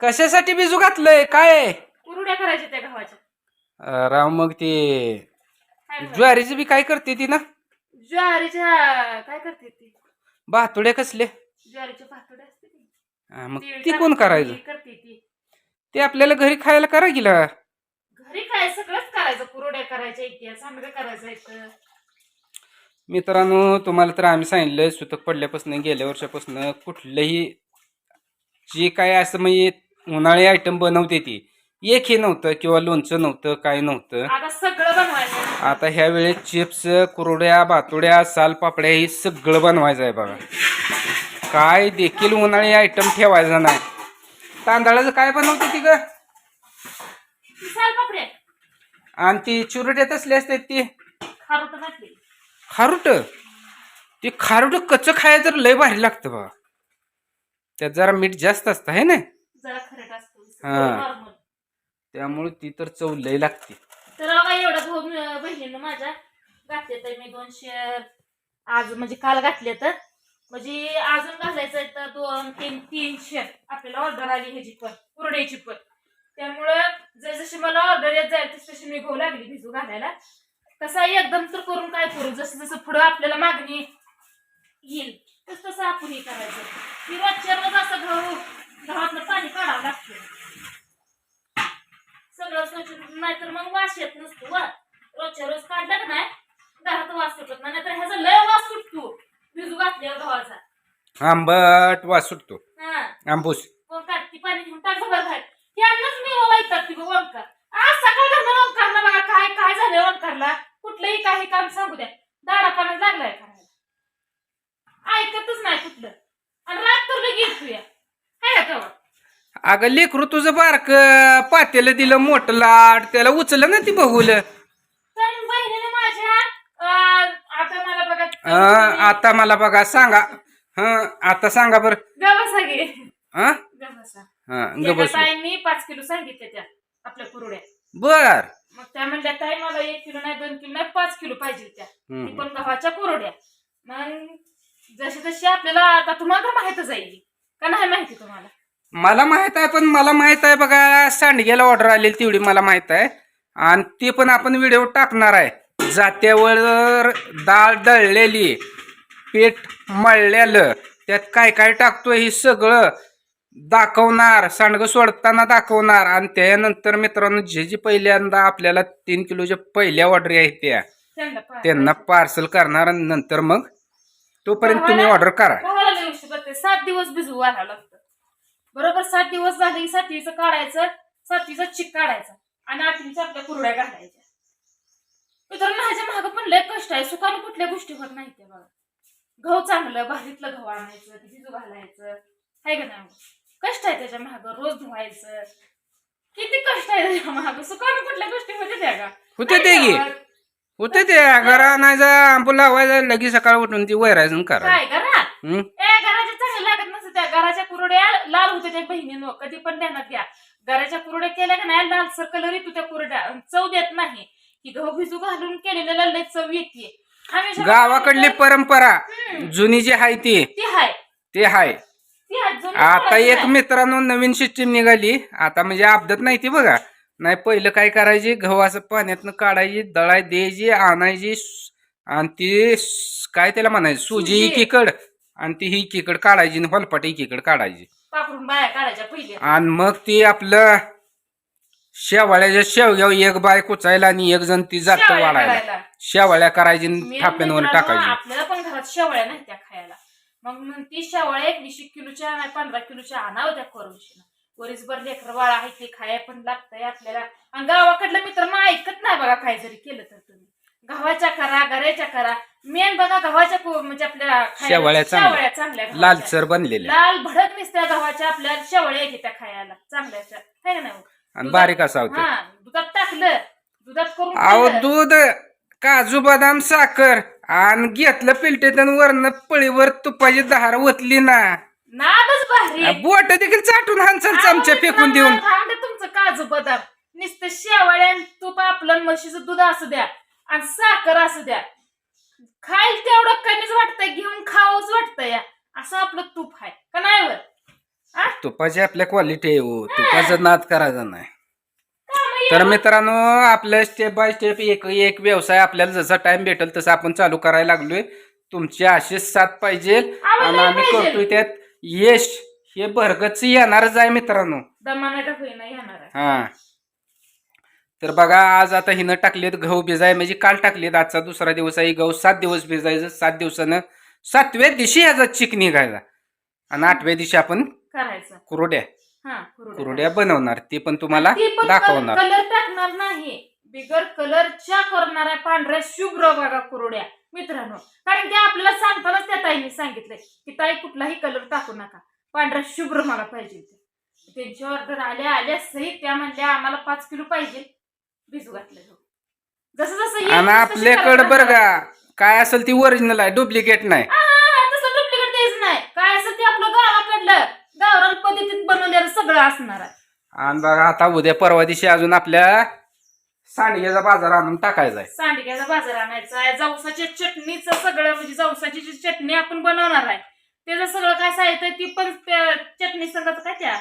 कशासाठी बिजू घातलंय? काय कुरुड्या करायच्या त्या गव्हाच्या. राव मग ते बरं? ज्वारीची बी काय करते ती ना? ज्वारीच्या काय करते ती? भातुड्या कसले? ज्वारीच्या पातोड्या असते ती. हा, मग तीळ ती कोण ती, करायचं करते ती. ते आपल्याला घरी खायला करा गेला घरी काय सगळंच करायचं. कुरुड्या करायच्या इतिहास करायचं इथं मित्रांनो तुम्हाला तर आम्ही सांगितलं सुतक पडल्यापासून गेल्या वर्षापासून कुठलंही जे काय असं म्हणजे उन्हाळी आयटम बनवते ती. एकही नव्हतं किंवा लोणचं नव्हतं काय नव्हतं. आता सगळं बनवायचं. आता ह्या वेळेस चिप्स कुरड्या बातुड्या सालपापड्या हे सगळं बनवायचं आहे बघा. काय देखील उन्हाळी आयटम ठेवायचा नाही. तांदळाचं काय बनवते ती ग? आणि ती चुरड्यात असली असते ती. खारोट घातली. खारुट? ते खारुट कच्चं खायचं तर लय भारी लागतं बघा. त्यात जरा मीठ जास्त असतं आहे ना? जरा खरट असतो हा. नॉर्मल त्यामुळे ती तर चव लय लागते. तर बघा एवढं भाऊ म- बहिणीनं माझ्या घातले तर मी दोन शेअर आज म्हणजे काल घातले तर. म्हणजे अजून घालायचं आहे तर दोन तीन तीन शेअर आपल्याला ऑर्डर आली ह्याची पण कुरड्याची पण. त्यामुळं जसजशी मला ऑर्डर येत जाईल तशी तशी मी घेऊ लागली भिजू घालायला. आहे एकदम तर करून काय करू? जसं जसं पुढं आपल्याला मागणी येईल तस तसं आपण हे करायचं. की रोजच्या रोज असं गहू गव्हातलं पाणी काढावं लागतं सगळं स्वच्छ नाहीतर मग वास येत नसतो वा. रोजच्या रोज काढलं का नाही घरात वास सुटत नाही नाहीतर ह्याचा लय वास सुटतो. भिजू घातल्यावर गव्हाचा. आंबट वास सुटतो. हा. आंबूस. पाणी घेऊन टाक बघा बाहेर. यांनाच मी वाईटात ती बघ ओंकार. आज सकाळ घरनं ओंकारला बघा काय काय ओंकारला? कुठलंही काही काम सांगू द्या. दाडा पाण्यात लागलाय करायला ऐकतच नाही कुठलं. आणि रात तर लगेच तुया अगं लेकरू तुझं बारक पातेलं दिलं मोठं लाट त्याला उचललं ना ती बघूल आता मला बघा अं, आता मला बघा सांगा. हं आता सांगा बर. हा? हं, ताईंनी पाच किलो सांगितले त्या आपल्या कुरुड्या. बर. मग त्या म्हणल्या ताई मला एक किलो नाही दोन किलो नाही पाच किलो पाहिजे त्या. पण गव्हाच्या कुरड्या. मग जशी जशी आपल्याला आता तुम्हाला माहितच आहे. का नाही माहिती तुम्हाला? मला माहीत आहे पण मला माहीत आहे बघा सांडग्याला ऑर्डर आलेली तेवढी मला माहीत आहे. आणि ते पण आपण व्हिडिओ टाकणार आहे. जात्यावर डाळ दळलेली पीठ मळलेलं त्यात काय काय टाकतोय हे सगळं दाखवणार सांडगं सोडताना दाखवणार. आणि त्यानंतर मित्रांनो जे जे पहिल्यांदा आपल्याला तीन किलोच्या पहिल्या ऑर्डर आहेत त्या त्यांना पार्सल करणार आणि नंतर मग तोपर्यंत तुम्ही ऑर्डर करा. उशीर लागते सात दिवस भिजू घालावं लागतं. बरोबर? सात दिवस झाले की सातवीचं काढायचं सातवीचा चिक काढायचा आणि आठवीच्या आपल्या कुरड्या घालायच्या. मित्रांनो ह्याच्या मागं पण लय कष्ट आहे. सुखानं कुठल्या गोष्टी होत नाही त्या बघा. गहू चांगलं भाजीतलं गहू आणायचं ते भिजू घालायचं. आहे का नाही? कष्ट आहे त्याच्या मागं. रोज धुवायचं. किती कष्ट आहे त्याच्या मागं. सुखानं कुठल्या गोष्टी होते त्या का? होते ते की. होते ते घरा नाही जा आंबू लावायचा लगेच सकाळ उठून ती वैरायचं करा काय करा हं? ए घराच्या चांगल्या लागत नसतं त्या घराच्या कुरड्या लाल होत्या त्या बहिणीनं कधी पण ध्यानात घ्या. घराच्या कुरड्या केल्या का नाही लालसर कलर येतो त्या कुरड्या चव देत नाही. की गहू भिजू घालून केलेल्या लय चव येते. हमेशा गावाकडली परंपरा जुनी जी आहे ती ती हाय. ते आहे ती हाय जुनी आता एक. मित्रांनो नवीन सिस्टीम निघाली. आता म्हणजे अपघात नाही ती बघा. नाही पहिलं काय करायची? गव्हाचं पाण्यातनं काढायची दळाय द्यायची आणायची आणि ती काय त्याला म्हणायची? सुजी. एकीकड आणि ती ही एकीकड काढायची आणि एकीकड काढायची. पाकडून बाया काढायच्या पहिले आणि मग ती आपलं शेवाळ्याच्या शेवग्यावर एक बाय कुचायला आणि एक जण ती जात वाढायला. करायला. शेवाळ्या करायची आणि थाप्यांवर मित्रांनो, टाकायची. आपल्याला पण घरात शेवळ्या नाही त्या खायला. मग ती शेवळ्या एक वीस किलोच्या नाही पंधरा किलोच्या आणावं त्या करून वरीसभर लेकर बाळ आहे ते खाया पण लागतंय आपल्याला. आणि गावाकडलं मित्र मग ऐकत नाही बघा काय जरी केलं तर तुम्ही. गव्हाच्या करा गऱ्याच्या करा. मेन बघा गव्हाच्या म्हणजे आपल्या खायला शेवळ्या चांगल्या. शेवळ्या चांगल्या गव्हाच्या. लालसर बनलेल्या लाल भडक निसत्या गव्हाच्या आपल्या शेवळ्या घेत्या खायला. चांगल्याच्या है का नाही आणि दुधात- बारीक असा होते हा दुधात टाकलं. दुधात करून अहो खाल्लं. दूध काजू बदाम साखर. आणि घेतलं पिलटेत आणि वरनं पळीवर तुपाची धार ओतली ना. नादच भारी. बोट देखील चाटून हानसाल चमच्या फेकून देऊन. दे तुमचं काजू बदाम. नुसतं शेवाळ्या तूप आपलं म्हशीचं दूध असू द्या. आणि साखर असू द्या. खाईल तेवढं कमीच वाटतंय घेऊन खावंच वाटतंय. या असं आपलं तूप आहे. का नाही वर आ? तुपाची आपल्या क्वालिटी आहे हो. तुपाचा नाद करायचा नाही. तर मित्रांनो आपलं स्टेप बाय स्टेप एक एक व्यवसाय आपल्याला जसा टाइम भेटेल तसं आपण चालू करायला लागलोय. तुमची अशीच साथ पाहिजे. आणि आम्ही. करतोय त्यात. यश हे भरगतच येणारच आहे मित्रांनो. दमाने होईना येणार आहे. हा. तर बघा आज आता हिनं टाकलेत गहू भिजाय म्हणजे काल टाकलेत आजचा दुसरा दिवस आहे. गहू सात दिवस भिजायचं सात दिवसानं सातव्या दिवशी ह्याचा चिक निघायचा. आणि आठव्या दिवशी आपण करायचं. कुरड्या. हा कुरड्या. कुरड्या बनवणार ते पण तुम्हाला ती पण दाखवणार. कलर टाकणार नाही. बिगर कलरच्या करणाऱ्या पांढऱ्या शुभ्र बघा कुरड्या. मित्रांनो कारण की आपल्याला सांगतानाच त्या ताईने सांगितलंय की ताई कुठलाही कलर टाकू नका. पांढऱ्या शुभ्र मला पाहिजे ते. त्यांची ऑर्डर आल्या आल्या सहित त्या म्हणल्या आम्हाला पाच किलो पाहिजे. भिजू घातलं. जसं जसं आणि आपल्याकडं करत बरं. का काय असेल ती ओरिजिनल आहे डुप्लिकेट नाही. तसं डुप्लिकेट द्यायचं नाही. काय असं ते आपलं गावाकडलं. गावरान पद्धतीत बनवलेलं सगळं असणार आहे. आणि बघा आता उद्या परवा दिवशी अजून आपल्या सांडग्याचा बाजार आणून टाकायचा आहे. सांडग्याचा बाजार आणायचा आहे. जवसाच्या चटणीचं सगळं म्हणजे जवसाची जी चटणी आपण बनवणार आहे त्याचं सगळं काय साहित्य ती पण त्या चटणी संगत काय त्या?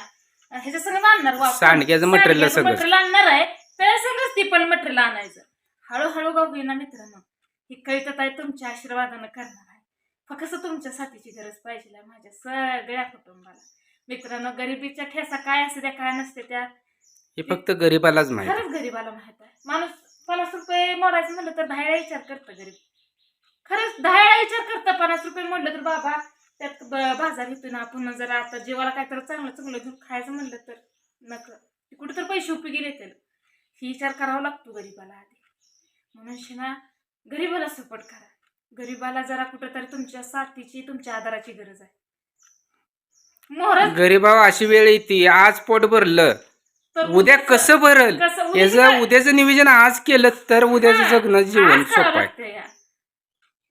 ह्याच्या संगत आणणार वापरून. सांडग्याचं सगळं. material आणणार आहे. त्या संगच ती पण मटेरियल आणायचं. हळूहळू बघू ना मित्रांनो. ही कविता ताई तुमच्या आशीर्वादानं करणार आहे. फक्त तुमच्या साथीची गरज पाहिजे माझ्या सगळ्या कुटुंबाला. मित्रांनो गरिबीच्या ठेसा काय असते त्या काय नसते त्या हे फक्त गरीबालाच माहिती खरंच गरीबाला माहीत आहे. माणूस पन्नास रुपये मोडायचं म्हणलं तर दहा वेळा विचार करतं गरीब. खरंच दहा वेळा विचार करतं. पन्नास रुपये मोडलं तर बाबा त्यात ब- बाजार इथून आपण जर आता जेवायला काय तर चांगलं चांगलं घेऊन खायचं म्हणलं तर नक. कुठं तर पैसे उपयोगी येतील ही विचार करावा लागतो गरीबाला आधी. म्हणून शिना गरीबाला सपोर्ट करा. गरीबाला जरा कुठं तरी तुमच्या साथीची तुमच्या आधाराची गरज आहे. मोहरच गरीबा अशी वेळ येते आज पोट भरलं तर उद्या कसं भरल कसं? उद्या याचं काय? उद्याचं नियोजन आज केलं तर उद्याचं जगणं जीवन आज करावं सोपं आहे. या.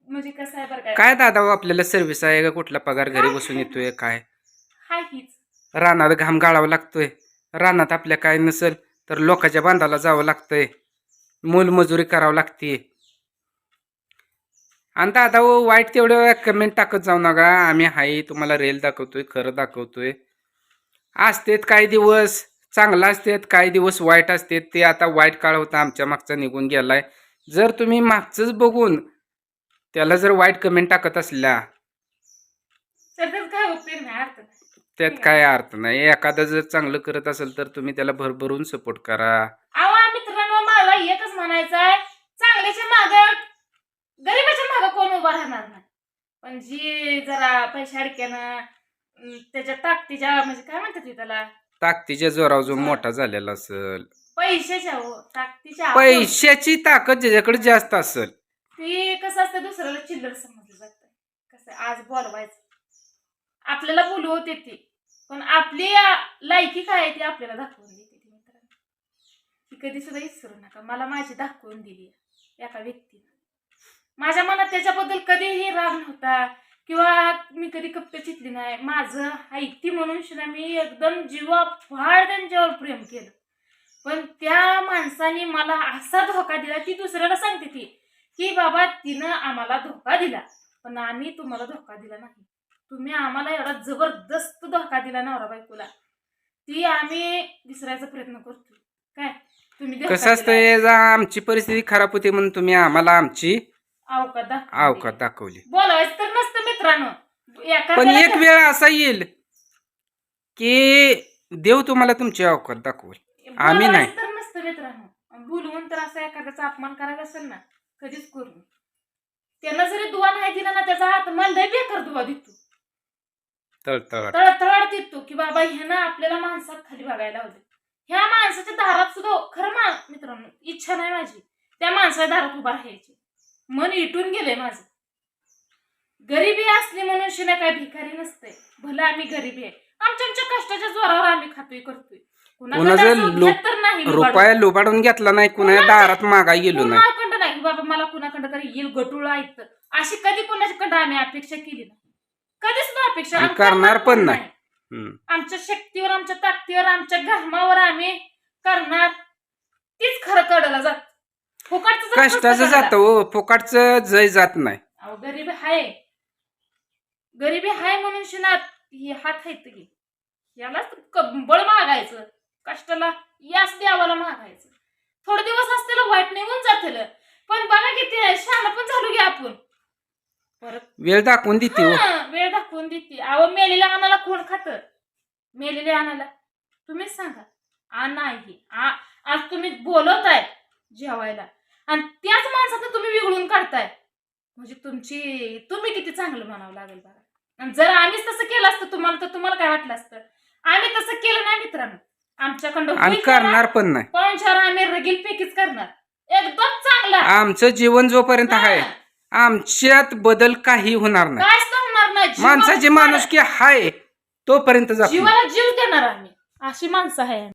म्हणजे कसं आहे बरं काय? काय दादा हो, आपल्याला सर्व्हिस आहे का? कुठला पगार घरी बसून येतोय काय? हाय हीच रानात घाम गाळावा लागतोय. रानात आपल्या काय नसेल तर लोकांच्या बांधाला जावं लागतंय. मोलमजुरी करावं लागते आणि दादा हो, वाईट तेवढं कमेंट टाकत जाऊ नका. आम्ही हाय तुम्हाला रेल दाखवतोय खरं दाखवतोय. असतेत काही दिवस? चांगला असतेत काही दिवस वाईट असतेत ते आता वाईट काळ होता आमच्या मागचा निघून गेलाय. जर तुम्ही मागचंच बघून त्याला जर वाईट कमेंट टाकत असल्या तर त्यात काय अर्थ नाही त्यात काय अर्थ नाही. एखादं जर चांगलं करत असेल तर तुम्ही त्याला भरभरून सपोर्ट करा. मित्रांनो मला एकच म्हणायचं आहे चांगल्याच्या माग गरीबाच्या माग कोण उभा राहणार नाही. पण जी जरा पैसे अडक्यानं त्याच्या ताकदीच्या म्हणजे काय म्हणतात ते त्याला? ताकदीच्या जोरावर जो मोठा झालेला असेल. पैशाच्या हो ताकदीच्या पैशाची ताकद ज्याच्याकडे जास्त असेल. ती कसं असतं दुसऱ्याला चिल्लर समजलं जातं. कसं आज बोलवायचं. आपल्याला बोलवते ती पण आपली आ, लायकी काय आहे ती आपल्याला दाखवून देते ती मित्रांनो. ती कधी सुद्धा विसरू नका. मला माझी दाखवून दिली एका व्यक्तीनं. माझ्या मनात त्याच्याबद्दल कधीही राग नव्हता. किंवा कधी कप्प चितली नाही. माझं ऐकती म्हणून शिना मी एकदम जीवा फार त्यांच्यावर प्रेम केलं. पण त्या माणसाने मला असा धोका दिला ती दुसऱ्याला सांगते ती की बाबा तिनं आम्हाला धोका दिला. पण आम्ही तुम्हाला धोका दिला नाही. तुम्ही आम्हाला एवढा जबरदस्त धोका दिला नवरा बायकोला. ती आम्ही विसरायचा प्रयत्न करतो काय? तुम्ही कसं असतं आमची परिस्थिती खराब होती म्हणून तुम्ही आम्हाला आमची अवकात. दाखवली. बोलावायचं तर नसतं मित्रांनो. पण एक वेळ असा येईल की देव तुम्हाला तुमची अवकात दाखवेल. आम्ही नाही. बोलवून तर असं एखाद्याचा अपमान करायचा असेल ना कधीच करू. त्यानं जरी दुवा नाही दिला ना त्याचा हात मला लय बेकार दुवा देतो. तळतळ देतो की बाबा ह्यानं आपल्याला माणसात खाली बघायला लावलं ह्या माणसाच्या दारात सुद्धा खरं मा मित्रांनो इच्छा नाही माझी. त्या माणसाच्या दारात उभा राहायची. मन इटून गेलंय माझं. गरिबी असली म्हणून काय भिकारी नसते. भलं आम्ही गरिबी आहे. आमच्या आमच्या कष्टाच्या जोरावर आम्ही खातोय करतोय. कुणाचं तर नाही रुपया लुबाडून घेतला नाही कुणा दारात मागाय गेलो नाही. कुणाकडं नाही? बाबा मला कुणाकडं तरी येईल गटुळ ऐकतं अशी कधी कुणाच्याकडं आम्ही अपेक्षा केली नाही. कधीच ना अपेक्षा. आणि करणार पण नाही. हम्म. आमच्या शक्तीवर आमच्या ताकदीवर आमच्या घामावर आम्ही करणार. तीच खरं कडला जात. फुकटचं जर कष्टाचं जात कडाला. हो फुकाटचं जय जात नाही. अहो गरीबी हाय गरीबी हाय म्हणून शिनात ही हात आहेत की. याला बळ मागायचं. कष्टाला यास देवाला मागायचं. थोडे दिवस असतील वाईट निघून जातील. पण बघा किती शान पण झालो की आपण. परत वेळ दाखवून देते हो. वेळ दाखवून देते. अहो मेलेल्या आणाला कोण खात? मेलेल्या आणाला तुम्हीच सांगा. आ नाही आ- आज तुम्ही बोलवताय जेवायला. आणि त्याच माणसाचं तुम्ही विगळून काढताय. म्हणजे तुमची तुम्ही किती चांगलं म्हणावं लागेल बघा. जर आम्हीच तसं केलं असतं तुम्हाला तर तुम्हाला काय वाटलं असतं? आम्ही तसं केलं नाही मित्रांनो. आमच्याकडं आणि करणार पण नाही. पाहुणचार आम्ही रगील पैकीच करणार. एकदम चांगला. आमचं जीवन जोपर्यंत आहे हा. आमच्यात बदल काही होणार नाही. काहीच तर होणार नाही. जीवाला माणसाची फार- माणूस की हाय तोपर्यंत जातो जीवाला जीव देणार आम्ही. अशी माणसं आहे